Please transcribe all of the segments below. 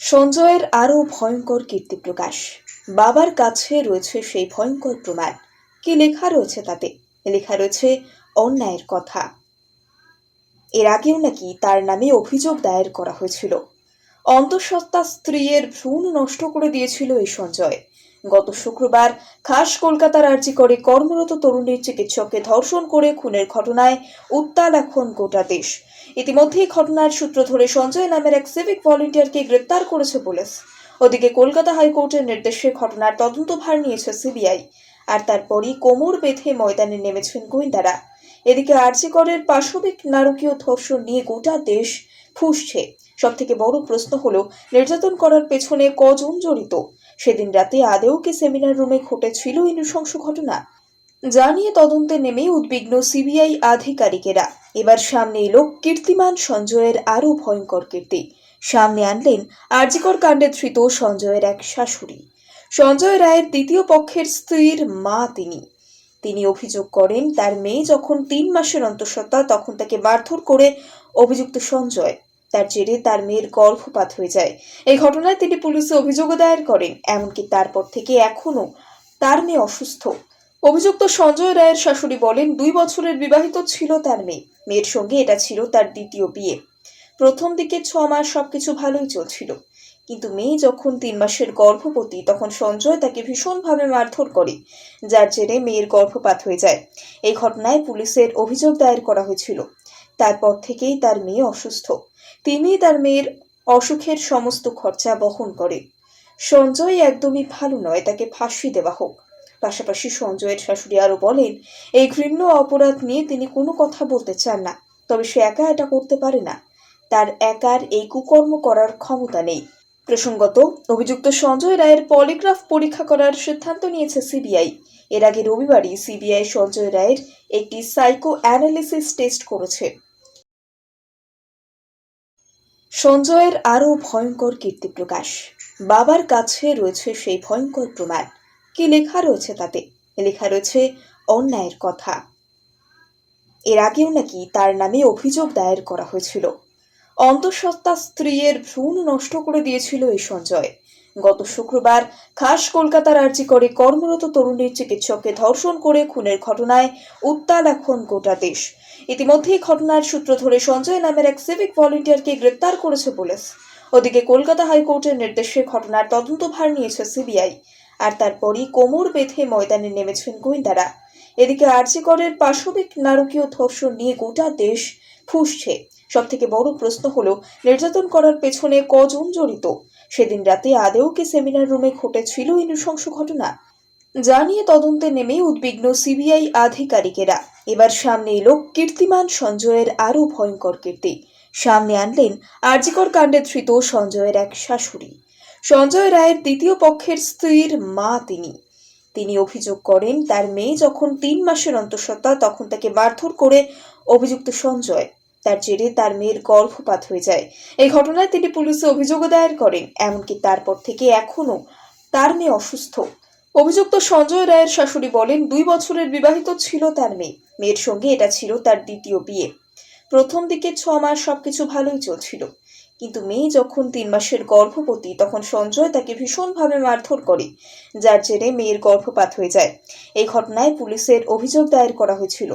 সঞ্জয়ের আরও ভয়ঙ্কর কীর্তি প্রকাশ। বাবার কাছে রয়েছে সেই ভয়ঙ্কর প্রমাণ। কি লেখা রয়েছে তাতে? লেখা রয়েছে, অন্যায়ের কথা। এর আগেও নাকি তার নামে অভিযোগ দায়ের করা হয়েছিল। অন্তঃসত্ত্বা স্ত্রীর ভ্রূণ নষ্ট করে দিয়েছিল এই সঞ্জয়। গত শুক্রবার খাস কলকাতার আর্জি করে কর্মরত তরুণীর চিকিৎসককে ধর্ষণ করে খুনের ঘটনায় উত্তাল এখন গোটা দেশ। ইতিমধ্যেই ঘটনার সূত্র ধরে সঞ্জয় নামের এক সিভিক ভলেন্টিয়ারকে গ্রেপ্তার করেছে পুলিশ। ওদিকে কলকাতা হাইকোর্টের নির্দেশে ঘটনার তদন্তভার নিয়েছে সিবিআই। আর তারপরই কোমর বেঁধে ময়দানে নেমেছেন গোয়েন্দারা। এদিকে আর্জিকরের পাশবিক নারকীয় ধর্ষণ নিয়ে গোটা দেশ ফুসছে। সব থেকে বড় প্রশ্ন হলো, নির্যাতন করার পেছনে কজন জড়িত? সেদিন রাতে আদেও কি সেমিনার রুমে ঘটেছিল এই নৃশংস ঘটনা? যা নিয়ে তদন্তে নেমে উদ্বিগ্ন সিবিআই আধিকারিকেরা। এবার সামনে এলো কীর্তিমান সঞ্জয়ের আরও ভয়ঙ্কর কীর্তি। সামনে আনলেন আরজিকর কাণ্ডে ধৃত সঞ্জয়ের এক শাশুড়ি। সঞ্জয় রায়ের দ্বিতীয় পক্ষের স্ত্রীর মা তিনি। তিনি অভিযোগ করেন, তার মেয়ে যখন তিন মাসের অন্তঃসত্ত্বা তখন তাকে মারধর করে অভিযুক্ত সঞ্জয়। তার জেরে তার মেয়ের গর্ভপাত হয়ে যায়। এই ঘটনায় তিনি পুলিশে অভিযোগও দায়ের করেন, এমনকি তারপর থেকে এখনও তার মেয়ে অসুস্থ। অভিযুক্ত সঞ্জয় রায়ের শাশুড়ি বলেন, দুই বছরের বিবাহিত ছিল তার মেয়ে। মেয়ের সঙ্গে এটা ছিল তার দ্বিতীয় বিয়ে। প্রথম দিকে ছ মাস সবকিছু ভালোই চলছিল। কিন্তু মেয়ে যখন তিন মাসের গর্ভবতী, তখন সঞ্জয় তাকে ভীষণভাবে মারধর করে, যার জেরে মেয়ের গর্ভপাত হয়ে যায়। এই ঘটনায় পুলিশের অভিযোগ দায়ের করা হয়েছিল। তারপর থেকেই তার মেয়ে অসুস্থ। তিনি তার মেয়ের অসুখের সমস্ত খরচা বহন করে। সঞ্জয় একদমই ভালো নয়, তাকে ফাঁসি দেওয়া হোক। পাশাপাশি সঞ্জয়ের শাশুড়ি আরও বলেন, এই ঘৃণ্য অপরাধ নিয়ে তিনি কোনো কথা বলতে চান না, তবে সে একা এটা করতে পারে না। তার একার এই কুকর্ম করার ক্ষমতা নেই। প্রসঙ্গত, অভিযুক্ত সঞ্জয় রায়ের পলিগ্রাফ পরীক্ষা করার সিদ্ধান্ত নিয়েছে সিবিআই। এর আগে রবিবারই সিবিআই সঞ্জয় রায়ের একটি সাইকো অ্যানালিসিস টেস্ট করেছে। সঞ্জয়ের আরও ভয়ঙ্কর কীর্তি প্রকাশ। বাবার কাছে রয়েছে সেই ভয়ঙ্কর প্রমাণ। কি লেখা রয়েছে তাতে? লেখা রয়েছে, অন্যায়ের কথা এর আগেও নাকি তার নামে অভিযোগ দায়ের করা হয়েছিল। অন্তঃসত্ত্বা স্ত্রীর ভ্রূণ নষ্ট করে দিয়েছিল এই সঞ্জয়। গত শুক্রবার খাস কলকাতার আর্জি করে কর্মরত তরুণীর চিকিৎসককে ধর্ষণ করে খুনের ঘটনায় উত্তাল এখন গোটা দেশ। ইতিমধ্যেই ঘটনার সূত্র ধরে সঞ্জয় নামের এক সিভিক ভলেন্টিয়ারকে গ্রেপ্তার করেছে পুলিশ। ওদিকে কলকাতা হাইকোর্টের নির্দেশে ঘটনার তদন্তভার নিয়েছে সিবিআই, আর তারপরই কোমর বেঁধে ময়দানে নেমেছেন গোয়েন্দারা। এদিকে আর্জিকরের পাশবিক নারকীয় ধর্ষণ নিয়ে গোটা দেশ ফুসছে। সব থেকে বড় প্রশ্ন হলো, নির্যাতন করার পেছনে কজন জড়িত? সেদিন রাতে আদেও কি সেমিনার রুমে ঘটেছিল এই নৃশংস ঘটনা? জানিয়ে তদন্তে নেমে উদ্বিগ্ন সিবিআই আধিকারিকেরা। এবার সামনে এলো কীর্তিমান সঞ্জয়ের আরও ভয়ঙ্কর কীর্তি। সামনে আনলেন আরজিকর কাণ্ডে ধৃত সঞ্জয়ের এক শাশুড়ি। সঞ্জয় রায়ের দ্বিতীয় পক্ষের স্ত্রীর মা তিনি। তিনি অভিযোগ করেন, তার মেয়ে যখন তিন মাসের অন্তঃসত্ত্বা তখন তাকে মারধর করে অভিযুক্ত সঞ্জয়। তার জেরে তার মেয়ের গর্ভপাত হয়ে যায়। এই ঘটনায় তিনি পুলিশে অভিযোগও দায়ের করেন, এমনকি তারপর থেকে এখনও তার মেয়ে অসুস্থ। অভিযুক্ত সঞ্জয় রায়ের শাশুড়ি বলেন, দুই বছরের বিবাহিত ছিল তার মেয়ে। মেয়ের সঙ্গে এটা ছিল তার দ্বিতীয় বিয়ে। প্রথম দিকে ছ মাস সবকিছু ভালোই চলছিল। কিন্তু মেয়ে যখন তিন মাসের গর্ভবতী, তখন সঞ্জয় তাকে ভীষণভাবে মারধর করে, যার জেরে মেয়ের গর্ভপাত হয়ে যায়। এই ঘটনায় পুলিশের অভিযোগ দায়ের করা হয়েছিল।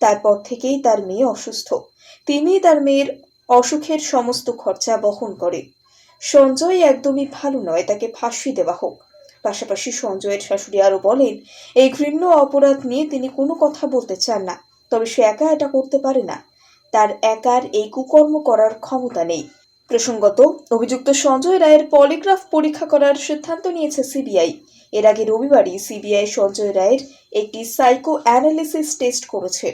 তারপর থেকেই তার মেয়ে অসুস্থ। তিনি তার মেয়ের অসুখের সমস্ত খরচা বহন করে। সঞ্জয় একদমই ভালো নয়, তাকে ফাঁসি দেওয়া হোক। পাশাপাশি সঞ্জয়ের শাশুড়ি আরও বলেন, এই ঘৃণ্য অপরাধ নিয়ে তিনি কোনো কথা বলতে চান না, তবে সে একা এটা করতে পারে না। তার একার এই কুকর্ম করার ক্ষমতা নেই। প্রসঙ্গত, অভিযুক্ত সঞ্জয় রায়ের পলিগ্রাফ পরীক্ষা করার সিদ্ধান্ত নিয়েছে সিবিআই। এর আগে রবিবারই সিবিআই সঞ্জয় রায়ের একটি সাইকো অ্যানালিসিস টেস্ট করেছে।